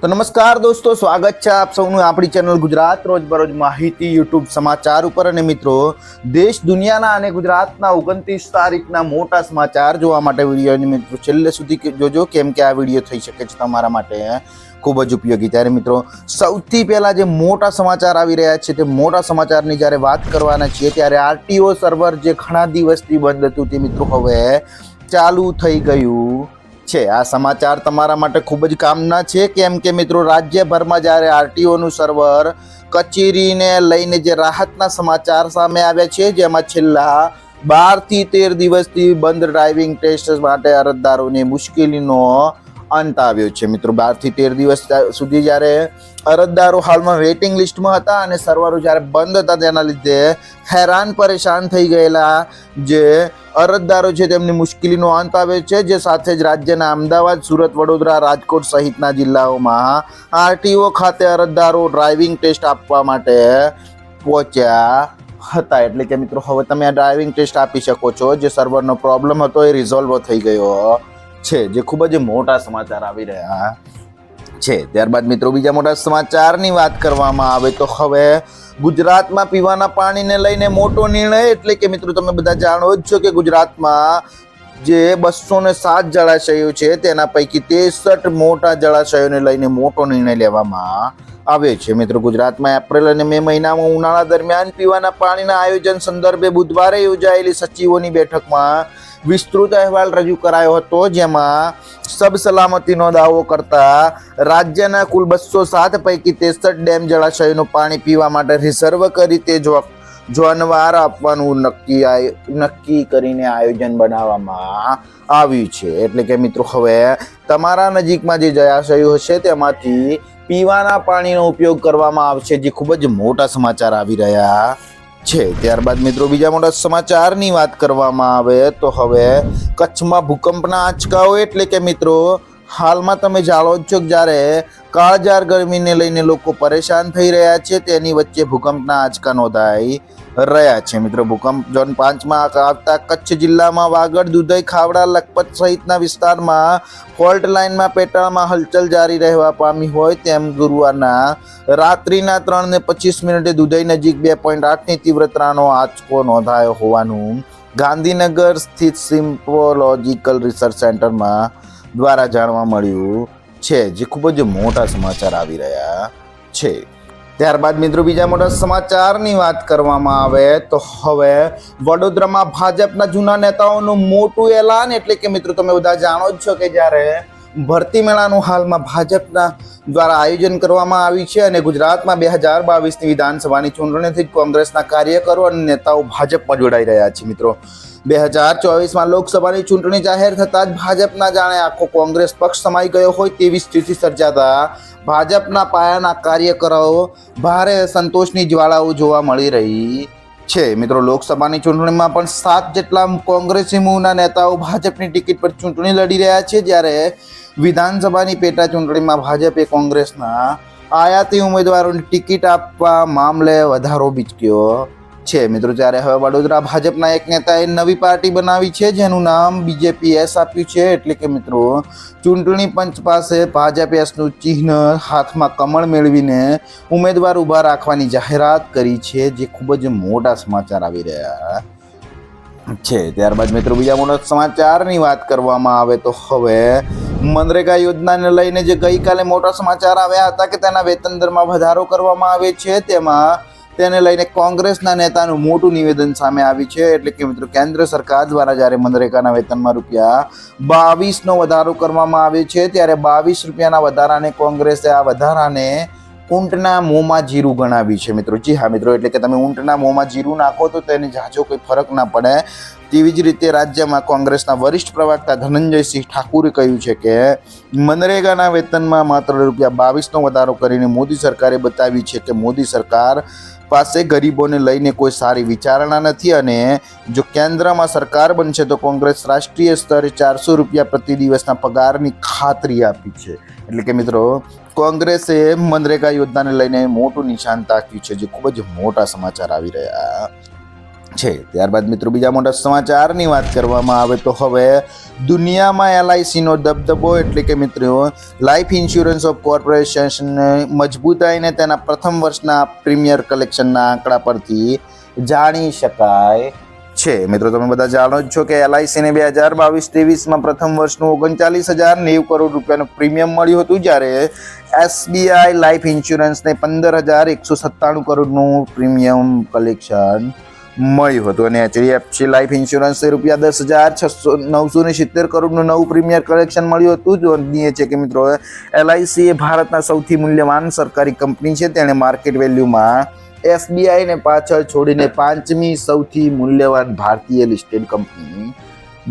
તો નમસ્કાર દોસ્તો, સ્વાગત છે આપ સૌનું આપણી ચેનલ ગુજરાત રોજબરોજ માહિતી, યુટ્યુબ સમાચાર ઉપર. અને મિત્રો, દેશ, દુનિયાના અને ગુજરાતના ઓગણત્રીસ તારીખના મોટા સમાચાર જોવા માટે વિડીયોની મિત્રો છેલ્લે સુધી જોજો, કેમ કે આ વીડિયો થઈ શકે છે તમારા માટે ખૂબ જ ઉપયોગી. ત્યારે મિત્રો, સૌથી પહેલાં જે મોટા સમાચાર આવી રહ્યા છે તે મોટા સમાચારની જ્યારે વાત કરવાના છીએ, ત્યારે આરટીઓ સર્વર જે ઘણા દિવસથી બંધ હતું તે મિત્રો હવે ચાલુ થઈ ગયું. છે. આ સમાચાર તમારા માટે ખૂબ જ કામના છે. કેમ કે મિત્રો, રાજ્યભરમાં જ્યારે આરટીઓનું સર્વર કચેરીને લઈને જે રાહતના સમાચાર સામે આવ્યા છે, જેમાં છેલ્લા બારથી તેર દિવસથી બંધ ડ્રાઇવિંગ ટેસ્ટ માટે અરજદારોને મુશ્કેલીનો અંત આવ્યો છે. મિત્રો બારથી તેર દિવસ સુધી જ્યારે અરજદારો હાલમાં વેઇટિંગ લિસ્ટમાં હતા અને સર્વરો જ્યારે બંધ હતા, તેના લીધે હેરાન, પરેશાન થઈ ગયેલા જે અરજદારો છે તેમની મુશ્કેલીનો અંત આવે છે, જે સાથે જ રાજ્યના અમદાવાદ, સુરત, વડોદરા, રાજકોટ સહિતના જિલ્લાઓમાં આરટીઓ ખાતે અરજદારો ડ્રાઇવિંગ ટેસ્ટ આપવા માટે પહોંચ્યા હતા. એટલે કે મિત્રો, હવે તમે આ ડ્રાઇવિંગ ટેસ્ટ આપી શકો છો. જે સર્વરનો પ્રોબ્લેમ હતો એ રિઝોલ્વ થઈ ગયો છે, જે ખૂબ જ મોટા સમાચાર આવી રહ્યા છે. ત્યારબાદ મિત્રો, બીજા મોટા સમાચારની વાત કરવામાં આવે તો હવે ગુજરાતમાં પીવાના પાણીને લઈને મોટો નિર્ણય એટલે કે મિત્રો તમે બધા જાણો જ છો કે ગુજરાતમાં જે બસો ને સાત જળાશયો છે, તેના પૈકી ત્રેસઠ મોટા જળાશયોને લઈને મોટો નિર્ણય લેવામાં આવ્યો છે. મિત્રો, ગુજરાતમાં એપ્રિલ અને મે મહિનામાં ઉનાળા દરમિયાન પીવાના પાણીના આયોજન સંદર્ભે બુધવારે યોજાયેલી સચિવોની બેઠકમાં વિસ્તૃત અહેવાલ રજૂ કરાયો હતો જેમાં સબ સલામતીનો દાવો કરતા રાજ્યના કુલ બસો સાત પૈકી ત્રેસઠ ડેમ જળાશયનું પાણી પીવા માટે રિઝર્વ કરી તે જોનવાર આપવાનું નક્કી નક્કી કરીને આયોજન બનાવવામાં આવ્યું છે. એટલે કે મિત્રો હવે તમારા નજીકમાં જે જળાશયો હશે તેમાંથી પીવાના પાણીનો ઉપયોગ કરવામાં આવશે જે ખૂબ જ મોટા સમાચાર આવી રહ્યા છે. ત્યારબાદ મિત્રો બીજા મોટા સમાચારની વાત કરવામાં આવે તો હવે કચ્છમાં ભૂકંપના આંચકાઓ એટલે કે મિત્રો, હાલમાં તમે જાણો જ છો જ્યારે કાળજાર ગરમીને લઈને લોકો પરેશાન થઈ રહ્યા છે. તેની વચ્ચે ભૂકંપના આંચકા નોંધાઈ રહ્યા છે. મિત્રો, ભૂકંપ ઝોન પાંચમાં આવતા કચ્છ જિલ્લામાં વાગડ, દુધઈ, ખાવડા, લખપત સહિતના વિસ્તારમાં ફોલ્ટ લાઇનમાં પેટાળમાં હલચલ જારી રહેવા પામી હોય તેમ ગુરુવારના રાત્રિના ત્રણ ને પચીસ મિનિટે દુધઈ નજીક બે પોઈન્ટ આઠની તીવ્રતાનો આંચકો નોંધાયો હોવાનું ગાંધીનગર સ્થિત સિમ્પોલોજીકલ રિસર્ચ સેન્ટરમાં દ્વારા જાણવા મળ્યું છે, જે ખૂબ જ મોટા સમાચાર આવી રહ્યા છે. ત્યારબાદ મિત્રો બીજા મોટા સમાચારની વાત કરવામાં આવે તો હવે વડોદરામાં ભાજપના જૂના નેતાઓનું મોટું એલાન એટલે કે મિત્રો તમે બધા જાણો જ છો કે જ્યારે ભરતી મેળાનું હાલમાં ભાજપના દ્વારા આયોજન કરવામાં આવ્યું છે અને ગુજરાતમાં બે હજાર બાવીસની વિધાનસભાની ચૂંટણીથી કોંગ્રેસના કાર્યકરો અને નેતાઓ ભાજપમાં જોડાઈ રહ્યા છે મિત્રો. બે હજાર ચોવીસમાં લોકસભાની ચૂંટણી જાહેર થતાં જ ભાજપના જાણે આખો કોંગ્રેસ પક્ષ સમાઈ ગયો હોય તેવી સ્થિતિ સર્જાતા ભાજપના પાયાના કાર્યકરો ભારે સંતોષની જ્વાળાઓ જોવા મળી રહી છે. મિત્રો, લોકસભાની ચૂંટણીમાં પણ સાત જેટલા કોંગ્રેસી મૂળના નેતાઓ ભાજપની ટિકિટ પર ચૂંટણી લડી રહ્યા છે. જ્યારે વિધાનસભાની પેટા ચૂંટણીમાં ભાજપે કોંગ્રેસના આયાતી ઉમેદવારોની ટિકિટ આપવા મામલે વધારો બીચક્યો છે. મિત્રો ત્યારે હવે વડોદરા ભાજપના એક નેતાએ નવી પાર્ટી બનાવી છે, જેનું નામ બીજેપી એસ આપ્યું છે, એટલે કે મિત્રો, ચૂંટણી પંચ પાસે ભાજપએસનું ચિહ્ન હાથમાં કમળ મેળવીને ઉમેદવાર ઊભા રાખવાની જાહેરાત કરી છે, જે ખૂબ જ મોટા સમાચાર આવી રહ્યા છે. ત્યારબાદ મિત્રો, બીજા મોટા સમાચારની વાત કરવામાં આવે તો હવે મનરેગા યોજનાને લઈને જે ગઈકાલે મોટા સમાચાર આવ્યા હતા કે તેના વેતન દરમાં વધારો કરવામાં આવે છે, તેમાં તેને લઈને કોંગ્રેસના નેતાનું મોટું નિવેદન સામે આવ્યું છે. એટલે કે મિત્રો, કેન્દ્ર સરકાર દ્વારા જ્યારે મનરેગાના વેતનમાં રૂપિયા બાવીસનો વધારો કરવામાં આવ્યો છે, ત્યારે બાવીસ રૂપિયાના વધારાને કોંગ્રેસે આ વધારાને ઊંટના મોંમાં જીરું ગણાવ્યું છે મિત્રો. જી હા મિત્રો, એટલે કે તમે ઊંટના મોંમાં જીરું નાખો તો તેને જાજો કોઈ ફરક ના પડે. તેવી જ રીતે રાજ્યમાં કોંગ્રેસના વરિષ્ઠ પ્રવક્તા ધનંજયસિંહ ઠાકુરે કહ્યું છે કે, મનરેગાના વેતનમાં માત્ર રૂપિયા બાવીસનો વધારો કરીને મોદી સરકારે બતાવ્યું છે કે મોદી સરકાર પાસે ગરીબોને લઈને કોઈ સારી વિચારણા નથી અને જો કેન્દ્રમાં સરકાર બનશે તો કોંગ્રેસ રાષ્ટ્રીય સ્તરે ચારસો રૂપિયા પ્રતિ દિવસના પગારની ખાતરી આપી છે. એટલે કે મિત્રો, કોંગ્રેસે મનરેગા યોજનાને લઈને મોટું નિશાન તાક્યું છે, જે ખૂબ જ મોટા સમાચાર આવી રહ્યા. છે. ત્યારબાદ મિત્રો બીજા મોટા સમાચારની વાત કરવામાં આવે તો હવે દુનિયામાં એલઆઈસીનો દબદબો એટલે કે મિત્રો લાઈફ ઇન્સ્યોરન્સ ઓફ કોર્પોરેશનને મજબૂતાઈને તેના પ્રથમ વર્ષના પ્રીમિયર કલેક્શનના આંકડા પરથી જાણી શકાય છે. મિત્રો તમે બધા જાણો જ છો કે એલઆઈસીને બે હજાર બાવીસ ત્રેવીસમાં પ્રથમ વર્ષનું ઓગણચાલીસ હજાર નેવું કરોડ રૂપિયાનું પ્રીમિયમ મળ્યું હતું જ્યારે એસબીઆઈ લાઈફ ઇન્સ્યોરન્સને પંદર હજાર એકસો સત્તાણું કરોડનું પ્રીમિયમ કલેક્શન મળ્યું હતું અને એચડીએફસી લાઈફ ઇન્સ્યોરન્સે રૂપિયા દસ હજાર છસો નવસો ને સિત્તેર કરોડનું નવું પ્રીમિયર કલેક્શન મળ્યું હતું. જોનીએ છે કે મિત્રો એલઆઈસી એ ભારતના સૌથી મૂલ્યવાન સરકારી કંપની છે. તેણે માર્કેટ વેલ્યુમાં એસબીઆઈને પાછળ છોડીને પાંચમી સૌથી મૂલ્યવાન ભારતીય લિસ્ટેડ કંપની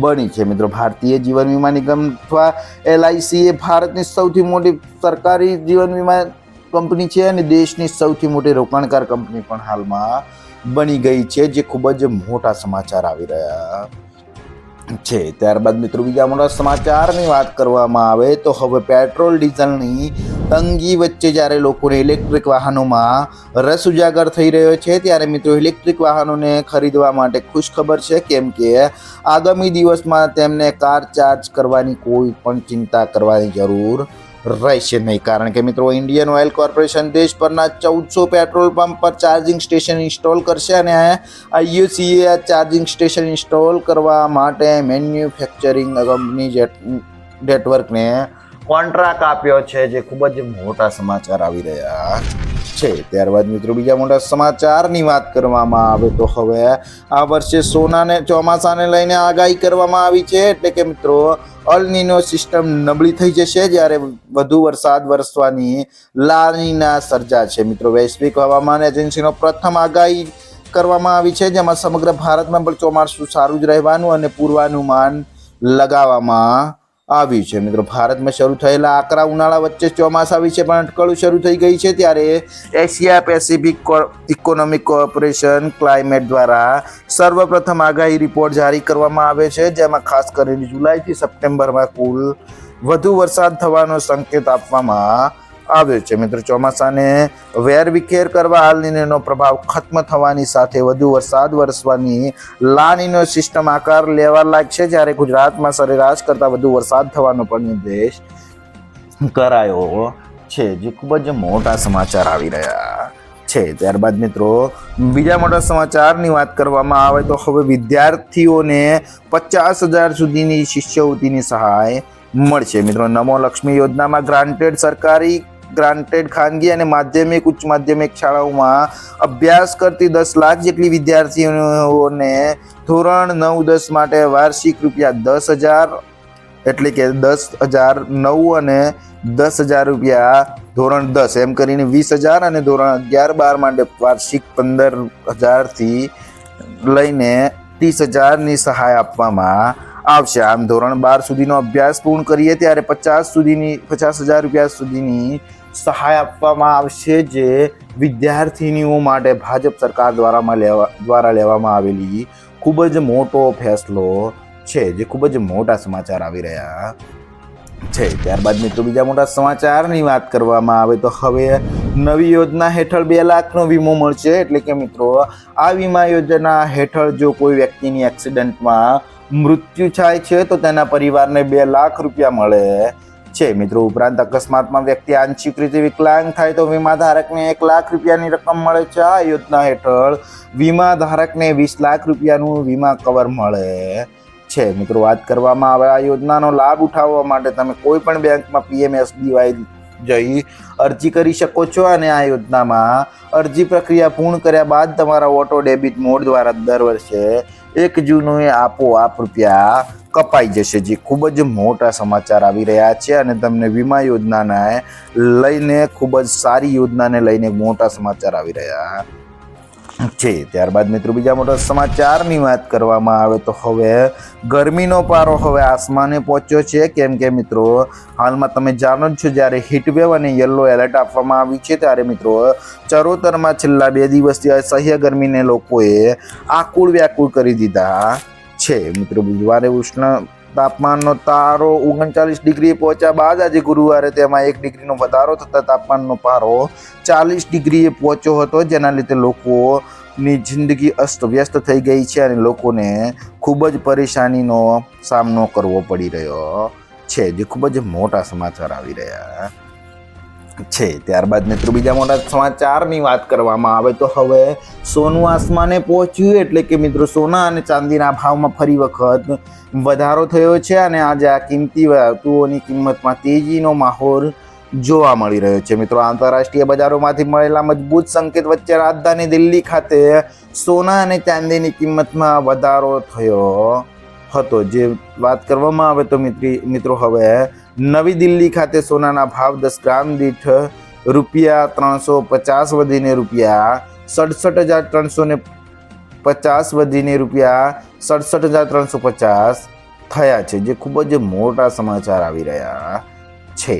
બની છે. મિત્રો, ભારતીય જીવન વીમા નિગમ અથવા એલઆઈસી એ ભારતની સૌથી મોટી સરકારી જીવન વીમા કંપની છે અને દેશની સૌથી મોટી રોકાણકાર કંપની પણ હાલમાં બની ગઈ છે, જે ખૂબ જ મોટા સમાચાર આવી રહ્યા છે. ત્યારબાદ મિત્રો બીજા મોટા સમાચારની વાત કરવામાં આવે તો હવે પેટ્રોલ, ડીઝલની તંગી વચ્ચે જ્યારે લોકોને ઇલેક્ટ્રિક વાહનોમાં રસ ઉજાગર થઈ રહ્યો છે, ત્યારે મિત્રો ઇલેક્ટ્રિક વાહનોને ખરીદવા માટે ખુશ ખબર છે, કેમ કે આગામી દિવસમાં તેમને કાર ચાર્જ કરવાની કોઈ પણ ચિંતા કરવાની જરૂર રહેશે નહીં. કારણ કે મિત્રો ઇન્ડિયન ઓઇલ કોર્પોરેશન દેશ પરના ચૌદસો પેટ્રોલ પંપ પર ચાર્જિંગ સ્ટેશન ઇન્સ્ટોલ કરશે અને આઈયુસીએ આ ચાર્જિંગ સ્ટેશન ઇન્સ્ટોલ કરવા માટે મેન્યુફેક્ચરિંગ કંપની નેટવર્કને કોન્ટ્રાક્ટ આપ્યો છે, જે ખૂબ જ મોટા સમાચાર આવી રહ્યા છે. ત્યારબાદ મિત્રો, બીજા મોટા સમાચારની વાત કરવામાં આવે તો હવે આ વર્ષે સોનાને ચોમાસાને લઈને આગાહી કરવામાં આવી છે. એટલે કે મિત્રો અલનીનો સિસ્ટમ નબળી થઈ જશે જ્યારે વધુ વરસાદ વરસવાની લાનીના સર્જા છે. મિત્રો, વૈશ્વિક હવામાન એજન્સીનો પ્રથમ આગાહી કરવામાં આવી છે, જેમાં સમગ્ર ભારતમાં પણ ચોમાસું સારું જ રહેવાનું અને પૂર્વાનુમાન લગાવવામાં આવ્યું છે. મિત્રો, ભારતમાં શરૂ થયેલા આકરા ઉનાળા વચ્ચે ચોમાસા વિશે પણ અટકળું શરૂ થઈ ગઈ છે ત્યારે Asia Pacific economic corporation climate દ્વારા સર્વપ્રથમ આગાહી રિપોર્ટ જારી કરવામાં આવે છે, જેમાં ખાસ કરીને જુલાઈથી સપ્ટેમ્બરમાં કુલ વધુ વરસાદ થવાનો સંકેત આપવામાં આવ્યો છે. મિત્રો, ચોમાસાને વેરવિખેર કરવા હાલનીનો પ્રભાવ ખત્મ થવાની સાથે વધુ વરસાદ વરસવાની લાનીનો સિસ્ટમ આકાર લેવા લાગશે. જ્યારે ગુજરાતમાં સરેરાશ કરતાં વધુ વરસાદ થવાનો પણ નિર્દેશ કરાયો છે, જે ખૂબ જ મોટા સમાચાર આવી રહ્યા છે. ત્યારબાદ મિત્રો, બીજા મોટા સમાચારની વાત કરવામાં આવે તો હવે વિદ્યાર્થીઓને પચાસ હજાર સુધીની શિષ્યવૃત્તિની સહાય મળશે. મિત્રો, નમો લક્ષ્મી યોજનામાં ગ્રાન્ટેડ સરકારી ગ્રાન્ટેડ ખાનગી અને માધ્યમિક, ઉચ્ચ માધ્યમિક શાળાઓમાં અભ્યાસ કરતી દસ લાખ જેટલી વિદ્યાર્થીઓને ધોરણ નવ, દસ માટે વાર્ષિક રૂપિયા દસ હજાર, એટલે કે દસ હજાર નવ અને દસ હજાર રૂપિયા ધોરણ દસ, એમ કરીને વીસ હજાર અને ધોરણ અગિયાર, બાર માટે વાર્ષિક પંદર હજારથી લઈને ત્રીસ હજારની સહાય આપવામાં આવશે. આમ ધોરણ બાર સુધીનો અભ્યાસ પૂર્ણ કરીએ ત્યારે પચાસ સુધીની, પચાસ હજાર રૂપિયા સુધીની સહાય આપવામાં આવશે જે વિદ્યાર્થીનીઓ માટે ભાજપ સરકાર દ્વારામાં લેવા, દ્વારા લેવામાં આવેલી ખૂબ જ મોટો ફેસલો છે, જે ખૂબ જ મોટા સમાચાર આવી રહ્યા છે. ત્યારબાદ મિત્રો બીજા મોટા સમાચારની વાત કરવામાં આવે તો હવે નવી યોજના હેઠળ બે લાખનો વીમો મળશે. એટલે કે મિત્રો, આ વીમા યોજના હેઠળ જો કોઈ વ્યક્તિની એક્સિડન્ટમાં મૃત્યુ થાય છે, તો તેના પરિવારને બે લાખ રૂપિયા મળે. છે. મિત્રો, ઉપરાંત અકસ્માતમાં વ્યક્તિ આંશિક રીતે વિકલાંગ થાય તો વીમા ધારકને એક લાખ રૂપિયાની રકમ મળે છે. આ યોજના હેઠળ વીમા ધારકને વીસ લાખ રૂપિયાનું વીમા કવર મળે છે. મિત્રો, વાત કરવામાં આવે આ યોજનાનો લાભ ઉઠાવવા માટે તમે કોઈ પણ બેંકમાં પીએમએસબીવાય જઈ અરજી કરી શકો છો અને આ યોજનામાં અરજી પ્રક્રિયા પૂર્ણ કર્યા બાદ તમારા ઓટો ડેબિટ મોડ દ્વારા દર વર્ષે એક જૂને આપોઆપ રૂપિયા કપાઈ જશે, જે ખૂબ જ મોટા સમાચાર આવી રહ્યા છે અને તમને વીમા યોજનાને લઈને ખૂબ જ સારી યોજનાને લઈને મોટા સમાચાર આવી રહ્યા છે. ત્યારબાદ મિત્રો બીજા મોટા સમાચારની વાત કરવામાં આવે તો હવે ગરમીનો પારો હવે આસમાને પહોંચ્યો છે. કેમ કે મિત્રો, હાલમાં તમે જાણો જ છો જ્યારે હીટવેવ અને યલો એલર્ટ આપવામાં આવ્યું છે ત્યારે મિત્રો, ચરોતરમાં છેલ્લા બે દિવસથી અસહ્ય ગરમીને લોકોએ આકુળ વ્યાકુળ કરી દીધા છે. મિત્રો, બુધવારે ઉષ્ણ તાપમાનનો તારો ઓગણચાલીસ ડિગ્રી પહોંચ્યા બાદ આજે ગુરુવારે તેમાં એક ડિગ્રીનો વધારો થતા તાપમાનનો પારો ચાલીસ ડિગ્રીએ પહોંચ્યો હતો, જેના લીધે લોકોની જિંદગી અસ્તવ્યસ્ત થઈ ગઈ છે અને લોકોને ખૂબ જ પરેશાનીનો સામનો કરવો પડી રહ્યો છે, જે ખૂબ જ મોટા સમાચાર આવી રહ્યા. છે. ત્યારબાદ મિત્રો બીજા મોટા સમાચારની વાત કરવામાં આવે તો હવે સોનું આસમાને પહોંચ્યું એટલે કે મિત્રો સોના અને ચાંદીના ભાવમાં ફરી વખત વધારો થયો છે અને આજે આ કિંમતી વસ્તુઓની કિંમતમાં તેજીનો માહોલ જોવા મળી રહ્યો છે. મિત્રો આંતરરાષ્ટ્રીય બજારોમાંથી મળેલા મજબૂત સંકેત વચ્ચે રાજધાની દિલ્હી ખાતે સોના અને ચાંદીની કિંમતમાં વધારો થયો હતો. જે વાત કરવામાં આવે તો મિત્રી, મિત્રો હવે નવી દિલ્હી ખાતે સોનાના ભાવ દસ ગ્રામ દીઠ રૂપિયા ત્રણસો પચાસ વધીને રૂપિયા સડસઠ હજાર ત્રણસો ને પચાસ વધીને રૂપિયા સડસઠ હજાર ત્રણસો પચાસ થયા છે, જે ખૂબ જ મોટા સમાચાર આવી રહ્યા છે.